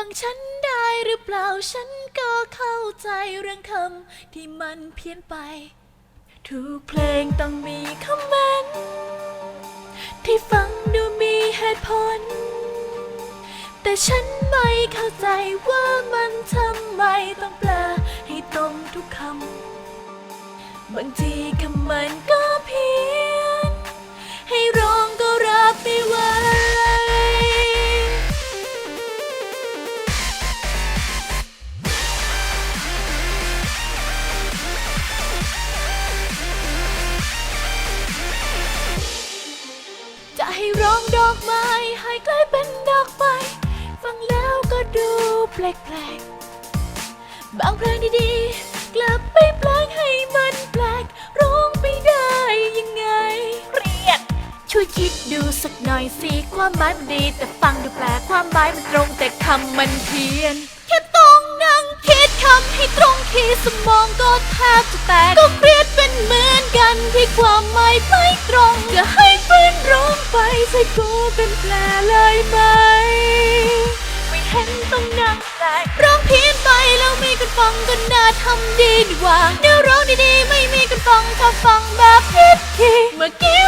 ฟังฉันได้หรือเปล่าฉันก็เข้าใจเรื่องคำที่มันเพี้ยนไป ทุกเพลงต้องมีคำเมนที่ฟังดูมีเหตุผล แต่ฉันไม่เข้าใจว่ามันทำไมต้องแปลให้ตรงทุกคำบางทีคำมัน องดอกไม้ให้กลายเป็นดอกไม้ฟังแล้วก็ดูแปลกๆ บางเพลงดีๆ กลับไปแปลงให้มันแปลก ร้องไปได้ยังไงเครียดช่วยคิดดูสักหน่อยสิ ความหมายมันดี แต่ฟังดูแปลก ความหมายมันตรงแต่คำมันเพี้ยน แค่ต้องนั่งคิดคำให้ตรงที่สมองก็แทบจะแตก ก็เครียดเป็นเหมือนกันที่ความหมายไม่ เป็นแผลเลยไหม ไม่เห็นต้องนั่งแปลกร้องเพี้ยนไปแล้วมีคนฟังก็น่าทำดีดีกว่าเนื้อร้องดีๆ ไม่มีคนฟังถ้าฟังแบบผิดทีเมื่อกี้